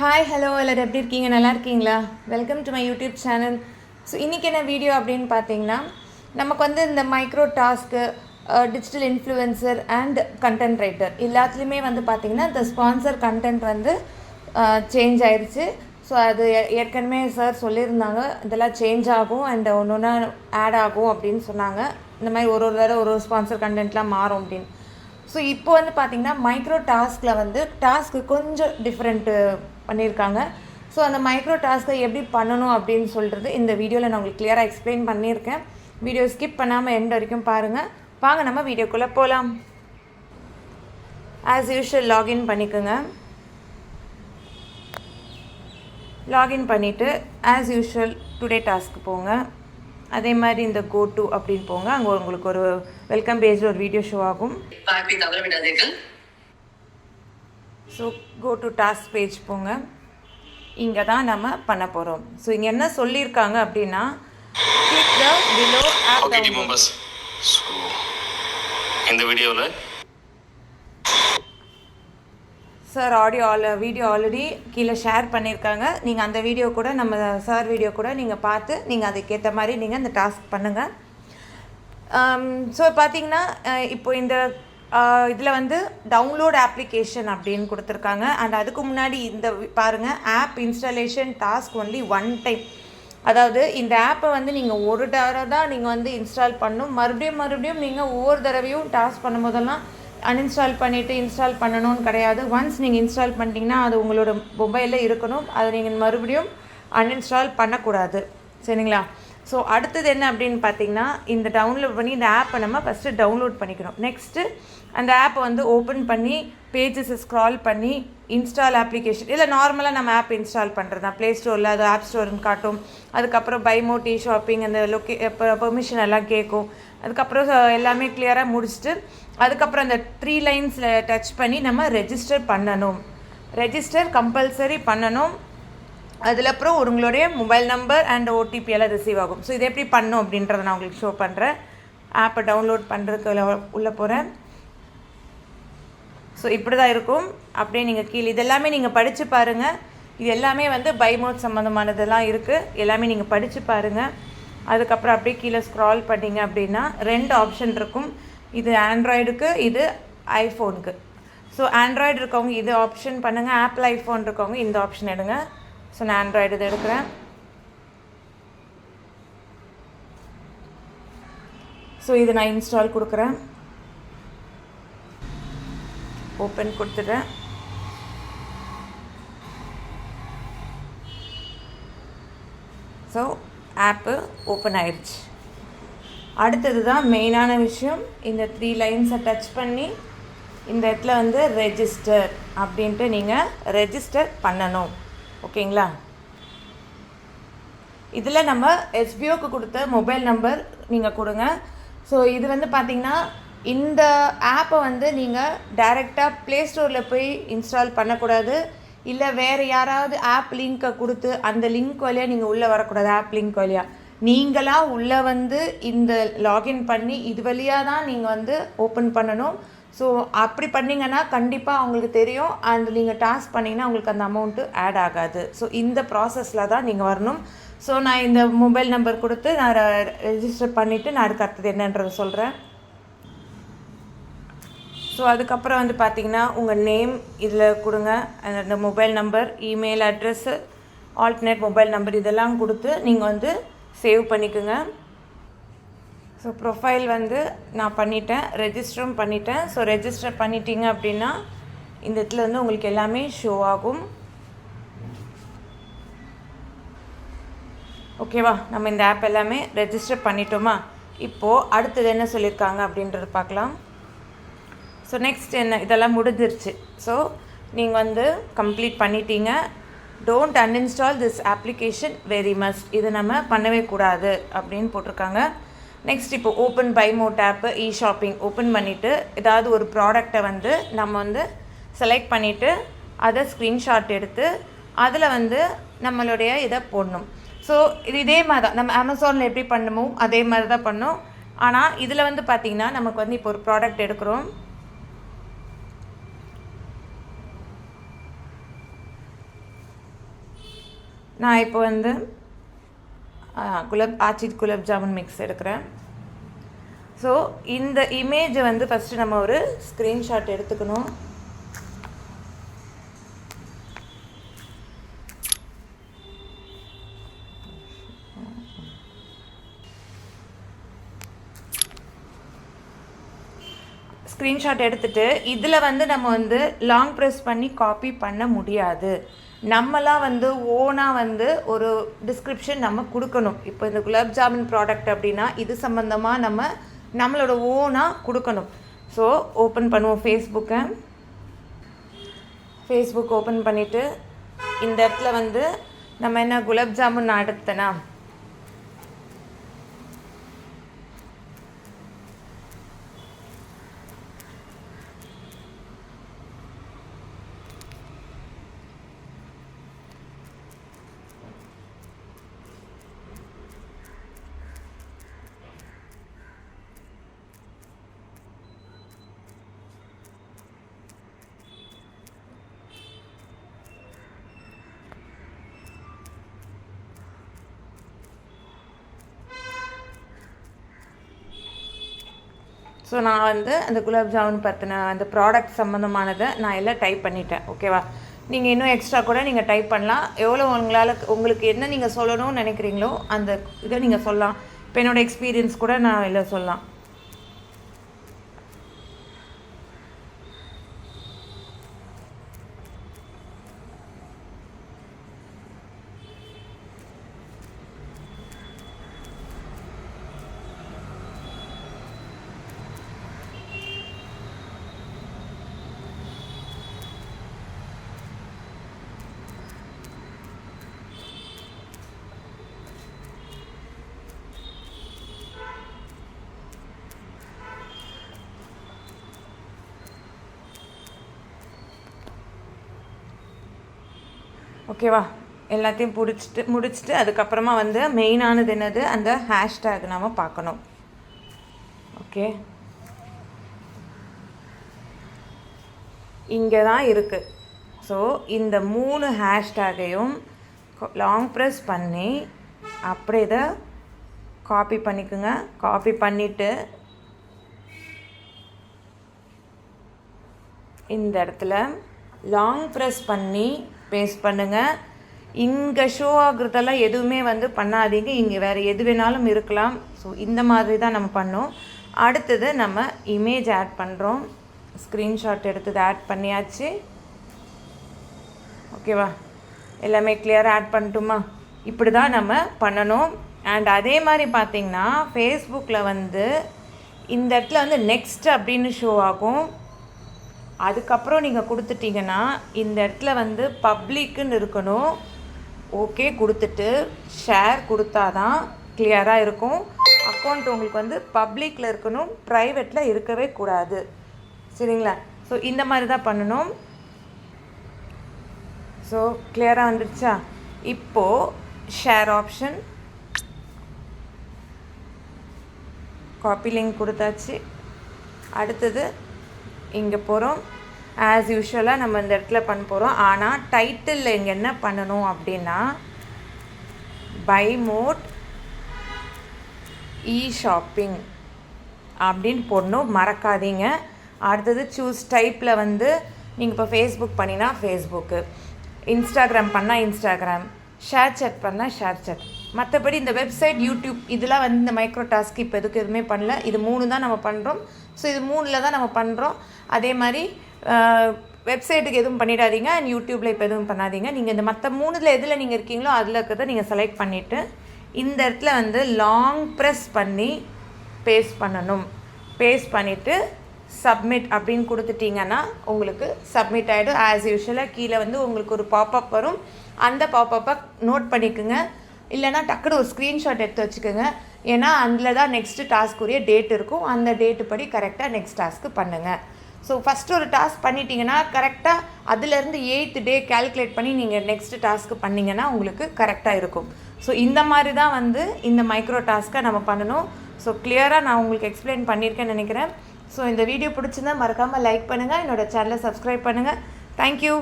Hi hello எல்லோரும் எப்படி இருக்கீங்க? நல்லா இருக்கீங்களா? Welcome to my YouTube channel so இன்றைக்கி என்ன வீடியோ அப்படின்னு பார்த்தீங்கன்னா நமக்கு வந்து இந்த micro task digital influencer and content writer எல்லாத்துலேயுமே வந்து பார்த்திங்கன்னா இந்த ஸ்பான்சர் கண்டென்ட் வந்து சேஞ்ச் ஆயிடுச்சு ஸோ அது ஏற்கனவே சார் சொல்லியிருந்தாங்க. இதெல்லாம் சேஞ்ச் ஆகும் அண்ட் ஒன்று ஒன்றா ஆட் ஆகும் அப்படின்னு சொன்னாங்க. இந்த மாதிரி ஒரு ஒரு தடவை ஒரு ஒரு ஸ்பான்சர் கண்டென்ட்லாம் மாறும் அப்படின்னு. ஸோ இப்போ வந்து பார்த்திங்கன்னா மைக்ரோ டாஸ்கில் வந்து டாஸ்க்கு கொஞ்சம் டிஃப்ரெண்ட்டு பண்ணியிருக்காங்க. ஸோ அந்த மைக்ரோ டாஸ்க்கை எப்படி பண்ணணும் அப்படின்னு சொல்கிறது இந்த வீடியோவில் நான் உங்களுக்கு கிளியராக எக்ஸ்பிளைன் பண்ணியிருக்கேன். வீடியோ ஸ்கிப் பண்ணாமல் எண்ட் வரைக்கும் பாருங்கள் வாங்க நம்ம வீடியோக்குள்ளே போகலாம் ஆஸ் யூஷுவல் லாகின் பண்ணிக்கோங்க. லாகின் பண்ணிவிட்டு ஆஸ் யூஷுவல் டுடே டாஸ்க்கு போங்க. அதே மாதிரி இந்த கோ டு அப்படின்னு போங்க. அங்கே உங்களுக்கு ஒரு வெல்கம் பேஜில் ஒரு வீடியோ ஷோ ஆகும். தவற விடாதீர்கள் so go to task page போங்க. இங்கே தான் நம்ம பண்ண போகிறோம் ஸோ இங்கே என்ன சொல்லியிருக்காங்க அப்படின்னா. மெம்பர்ஸ் ஸோ இந்த வீடியோவில் sir audio or video already கீழே ஷேர் பண்ணியிருக்காங்க. நீங்கள் அந்த வீடியோ கூட நம்ம சார் வீடியோ கூட நீங்கள் பார்த்து நீங்கள் அதுக்கேற்ற மாதிரி நீங்கள் அந்த டாஸ்க் பண்ணுங்கள் ஸோ பார்த்தீங்கன்னா அஹ், இப்போ இந்த இதில் வந்து டவுன்லோட் அப்ளிகேஷன் அப்படின்னு கொடுத்துருக்காங்க. அண்ட் அதுக்கு முன்னாடி இந்த பாருங்கள் app installation task only one time அதாவது இந்த ஆப்பை வந்து நீங்கள் ஒரு தடவை தான் நீங்கள் வந்து இன்ஸ்டால் பண்ணணும் மறுபடியும் மறுபடியும் நீங்கள் ஒவ்வொரு தடவையும் டாஸ்க் பண்ணும்போதெல்லாம் அன்இன்ஸ்டால் பண்ணிவிட்டு இன்ஸ்டால் பண்ணணும்னு கிடையாது. ஒன்ஸ் நீங்கள் இன்ஸ்டால் பண்ணிட்டீங்கன்னா அது உங்களோட மொபைலில் இருக்கணும். அதை நீங்கள் மறுபடியும் அன்இன்ஸ்டால் பண்ணக்கூடாது. சரிங்களா? ஸோ அடுத்தது என்ன அப்படின்னு பார்த்தீங்கன்னா இந்த டவுன்லோட் பண்ணி இந்த ஆப்பை நம்ம ஃபஸ்ட்டு டவுன்லோட் பண்ணிக்கணும். நெக்ஸ்ட்டு அந்த ஆப்பை வந்து ஓப்பன் பண்ணி பேஜஸை ஸ்க்ரால் பண்ணி இன்ஸ்டால் அப்ளிகேஷன் இல்லை நார்மலாக நம்ம ஆப் இன்ஸ்டால் பண்ணுறது தான். ப்ளே ஸ்டோரில் அது ஆப் ஸ்டோர்னு காட்டும். அதுக்கப்புறம் பைமோட்டி ஷாப்பிங் அந்த லொக்கே பெர்மிஷன் எல்லாம் கேட்கும். அதுக்கப்புறம் எல்லாமே கிளியராக முடிச்சுட்டு அதுக்கப்புறம் அந்த த்ரீ லைன்ஸில் டச் பண்ணி நம்ம ரெஜிஸ்டர் பண்ணணும். ரெஜிஸ்டர் கம்பல்சரி பண்ணணும். அதில் அப்புறம் உங்களுடைய மொபைல் நம்பர் அண்ட் ஓடிபி எல்லாம் ரிசீவ் ஆகும். ஸோ இது எப்படி பண்ணும் அப்படின்றத நான் உங்களுக்கு ஷோ பண்ணுறேன் ஆப்பை டவுன்லோட் பண்ணுறதுக்கு உள்ள உள்ளே போகிறேன் ஸோ இப்படி தான் இருக்கும். அப்படியே நீங்கள் கீழே இதெல்லாமே நீங்கள் படித்து பாருங்கள் இது எல்லாமே வந்து பைமோட் சம்மந்தமானதெல்லாம் இருக்குது எல்லாமே நீங்கள் படித்து பாருங்கள் அதுக்கப்புறம் அப்படியே கீழே ஸ்க்ரால் பண்ணிங்க அப்படின்னா ரெண்டு ஆப்ஷன் இருக்கும். இது ஆண்ட்ராய்டுக்கு இது ஐஃபோனுக்கு ஸோ ஆண்ட்ராய்டு இருக்கவங்க இது ஆப்ஷன் பண்ணுங்கள் ஆப்பிள் ஐஃபோன் இருக்கவங்க இந்த ஆப்ஷன் எடுங்க. ஸோ நான் ஆண்ட்ராய்டு இது எடுக்கிறேன். ஸோ இது நான் இன்ஸ்டால் கொடுக்குறேன். ஓப்பன் கொடுத்துட்றேன் ஸோ ஆப்பு ஓப்பன் ஆயிடுச்சு அடுத்தது தான் மெயினான விஷயம் இந்த த்ரீ லைன்ஸை டச் பண்ணி இந்த இடத்துல வந்து ரெஜிஸ்டர் அப்படின்ட்டு நீங்கள் ரெஜிஸ்டர் பண்ணணும். ஓகேங்களா? இதில் நம்ம எஸ்பிஓக்கு கொடுத்த மொபைல் நம்பர் நீங்கள் கொடுங்க. ஸோ இது வந்து பார்த்தீங்கன்னா இந்த ஆப்பை வந்து நீங்கள் டைரெக்டாக ப்ளே ஸ்டோரில் போய் இன்ஸ்டால் பண்ணக்கூடாது. இல்லை வேறு யாராவது ஆப் லிங்க்கை கொடுத்து அந்த லிங்க் வழியாக நீங்கள் உள்ளே வரக்கூடாது ஆப் லிங்க் வழியாக நீங்களாக உள்ளே வந்து இந்த லாகின் பண்ணி இது வழியாக தான் நீங்கள் வந்து ஓப்பன் பண்ணணும். ஸோ அப்படி பண்ணீங்கன்னா கண்டிப்பாக அவங்களுக்கு தெரியும். அண்ட் நீங்கள் டாஸ்க் பண்ணிங்கன்னா உங்களுக்கு அந்த அமௌண்ட்டு ஆட் ஆகாது. ஸோ இந்த ப்ராசஸில் தான் நீங்கள் வரணும். ஸோ நான் இந்த மொபைல் நம்பர் கொடுத்து நான் ரெஜிஸ்டர் பண்ணிவிட்டு நான் அதுக்கு அடுத்தது என்னன்றதை சொல்கிறேன் ஸோ அதுக்கப்புறம் வந்து பார்த்தீங்கன்னா உங்கள் நேம் இதில் கொடுங்க. அந்த mobile number email address alternate mobile number இதெல்லாம் கொடுத்து நீங்கள் வந்து சேவ் பண்ணிக்கோங்க. ஸோ ப்ரொஃபைல் வந்து நான் பண்ணிட்டேன். ரெஜிஸ்டரும் பண்ணிட்டேன். ஸோ ரெஜிஸ்டர் பண்ணிட்டீங்க அப்படின்னா இந்த இடத்துல வந்து உங்களுக்கு எல்லாமே ஷோ ஆகும். ஓகேவா நம்ம இந்த ஆப் எல்லாமே ரெஜிஸ்டர் பண்ணிட்டோமா? இப்போது அடுத்தது என்ன சொல்லியிருக்காங்க அப்படின்றது பார்க்கலாம். ஸோ நெக்ஸ்ட் என்ன? இதெல்லாம் முடிஞ்சிருச்சு. ஸோ நீங்கள் வந்து கம்ப்ளீட் பண்ணிட்டீங்க. Don't uninstall this application very must இது நம்ம பண்ணவே கூடாது அப்படின்னு போட்டிருக்காங்க. நெக்ஸ்ட் இப்போ open by mode app e shopping open பண்ணிவிட்டு ஏதாவது ஒரு ப்ராடக்டை வந்து நம்ம வந்து செலக்ட் பண்ணிவிட்டு அதை ஸ்க்ரீன்ஷாட் எடுத்து அதில் வந்து நம்மளுடைய இதை போடணும். ஸோ இது இதே மாதிரி தான் நம்ம அமேசானில் எப்படி பண்ணுமோ அதே மாதிரி தான் பண்ணோம். ஆனால் இதில் வந்து பார்த்திங்கன்னா நமக்கு வந்து இப்போ ஒரு ப்ராடக்ட் எடுக்கிறோம். நான் இப்போ வந்து குலப் ஆச்சிட் குலப் ஜாமுன் மிக்ஸ் எடுக்கிறேன். ஸோ இந்த இமேஜை வந்து ஃபஸ்ட்டு நம்ம ஒரு ஸ்க்ரீன்ஷாட் எடுத்துக்கணும். ஸ்க்ரீன்ஷாட் எடுத்துட்டு இதில் வந்து நம்ம வந்து லாங் ப்ரெஸ் பண்ணி காப்பி பண்ண முடியாது. நம்மளாம் வந்து ஓனாக வந்து ஒரு டிஸ்கிரிப்ஷன் நம்ம கொடுக்கணும். இப்போ இந்த குலாப் ஜாமுன் ப்ராடக்ட் அப்படின்னா இது சம்மந்தமாக நம்ம நம்மளோட ஓனாக கொடுக்கணும். ஸோ ஓப்பன் பண்ணுவோம் ஃபேஸ்புக்கை ஃபேஸ்புக் ஓப்பன் பண்ணிவிட்டு இந்த இடத்துல வந்து நம்ம என்ன குலாப் ஜாமுன் அடுத்தனா ஸோ நான் வந்து அந்த குலாப் ஜாமுன் பற்றின அந்த ப்ராடக்ட் சம்மந்தமானதை நான் எல்லாம் டைப் பண்ணிட்டேன். ஓகேவா நீங்கள் இன்னும் எக்ஸ்ட்ரா கூட நீங்கள் டைப் பண்ணலாம். எவ்வளோ உங்களால் உங்களுக்கு என்ன நீங்கள் சொல்லணும்னு நினைக்கிறீங்களோ அந்த இதை நீங்கள் சொல்லலாம். இப்போ என்னோடய எக்ஸ்பீரியன்ஸ் கூட நான் இதில் சொல்லலாம். ஓகேவா எல்லாத்தையும் பிடிச்சிட்டு முடிச்சுட்டு அதுக்கப்புறமா வந்து மெயினானது என்னது? அந்த ஹேஷ்டேக் நாம் பார்க்கணும். ஓகே இங்கே தான் இருக்குது ஸோ இந்த மூணு ஹேஷ்டேகையும் லாங் ப்ரெஸ் பண்ணி அப்படியே இதை காப்பி பண்ணிக்கோங்க. காப்பி பண்ணிவிட்டு இந்த இடத்துல லாங் ப்ரெஸ் பண்ணி பேஸ்ட் பண்ணுங்கள் இங்கே ஷோ ஆகுறதெல்லாம் எதுவுமே வந்து பண்ணாதீங்க. இங்கே வேறு எது வேணாலும் இருக்கலாம். ஸோ இந்த மாதிரி தான் நம்ம பண்ணோம். அடுத்தது நம்ம இமேஜ் ஆட் பண்ணுறோம் ஸ்க்ரீன்ஷாட் எடுத்தது ஆட் பண்ணியாச்சு. ஓகேவா எல்லாமே கிளியராக ஆட் பண்ணட்டுமா? இப்படி தான் நம்ம பண்ணணும். அண்ட் அதே மாதிரி பார்த்தீங்கன்னா ஃபேஸ்புக்கில் வந்து இந்த இடத்துல வந்து நெக்ஸ்ட் அப்படின்னு ஷோ ஆகும். அதுக்கப்புறம் நீங்கள் கொடுத்துட்டீங்கன்னா இந்த இடத்துல வந்து பப்ளிக்குன்னு இருக்கணும். ஓகே கொடுத்துட்டு ஷேர் கொடுத்தா தான் கிளியராக இருக்கும். அக்கௌண்ட் உங்களுக்கு வந்து பப்ளிக்கில் இருக்கணும் ப்ரைவேட்டில் இருக்கவே கூடாது. சரிங்களா? ஸோ இந்த மாதிரி தான் பண்ணணும் ஸோ கிளியராக வந்துடுச்சா இப்போது ஷேர் ஆப்ஷன் காப்பி லிங்க் கொடுத்தாச்சு. அடுத்தது இங்கே போகிறோம் ஆஸ் யூஷுவலாக நம்ம இந்த இடத்துல பண்ண போகிறோம் ஆனால் டைட்டிலில் இங்கே என்ன பண்ணணும் அப்படின்னா பை மோட் இ ஷாப்பிங் அப்படின்னு போடணும். மறக்காதீங்க. அடுத்தது சூஸ் டைப்பில் வந்து நீங்கள் இப்போ ஃபேஸ்புக் பண்ணினா ஃபேஸ்புக்கு இன்ஸ்டாகிராம் பண்ணால் இன்ஸ்டாகிராம் ஷேர் சேட் பண்ணால் ஷேர் சேட் மற்றபடி இந்த வெப்சைட் யூடியூப் இதெல்லாம் வந்து இந்த மைக்ரோ டாஸ்க் இப்போ எதுக்கு எதுவுமே பண்ணல. இது மூணு தான் நம்ம பண்ணுறோம் ஸோ இது மூணில் தான் நம்ம பண்ணுறோம் அதே மாதிரி வெப்சைட்டுக்கு எதுவும் பண்ணிடாதீங்க. அண்ட் யூடியூப்பில் இப்போ எதுவும் பண்ணாதீங்க. நீங்கள் இந்த மற்ற மூணுல எதில் நீங்கள் இருக்கீங்களோ அதில் இருக்கிறத நீங்கள் செலக்ட் பண்ணிவிட்டு இந்த இடத்துல வந்து லாங் ப்ரெஸ் பண்ணி பேஸ்ட் பண்ணணும். பேஸ்ட் பண்ணிவிட்டு சப்மிட் அப்படின்னு கொடுத்துட்டிங்கன்னா உங்களுக்கு சப்மிட் ஆகிடும் ஆஸ் யூஷுவலாக கீழே வந்து உங்களுக்கு ஒரு பாப்அப் வரும். அந்த பாப்அப்பை நோட் பண்ணிக்கோங்க. இல்லைனா டக்குன்னு ஒரு ஸ்க்ரீன்ஷாட் எடுத்து வச்சுக்கோங்க. ஏன்னா அதில் தான் நெக்ஸ்ட்டு டாஸ்க்குரிய டேட் இருக்கும். அந்த டேட்டு படி கரெக்டாக நெக்ஸ்ட் டாஸ்க்கு பண்ணுங்கள் ஸோ ஃபஸ்ட்டு ஒரு டாஸ்க் பண்ணிட்டீங்கன்னா கரெக்டாக அதுலேருந்து எயித்து டே கால்குலேட் பண்ணி நீங்கள் நெக்ஸ்ட்டு டாஸ்க்கு பண்ணிங்கன்னா உங்களுக்கு கரெக்டாக இருக்கும். ஸோ இந்த மாதிரி தான் வந்து இந்த மைக்ரோ டாஸ்க்கை நம்ம பண்ணணும். ஸோ கிளியராக நான் உங்களுக்கு எக்ஸ்பிளைன் பண்ணியிருக்கேன்னு நினைக்கிறேன். ஸோ இந்த வீடியோ பிடிச்சிருந்தா மறக்காமல் லைக் பண்ணுங்கள் என்னோடய சேனலை சப்ஸ்கிரைப் பண்ணுங்கள் தேங்க்யூ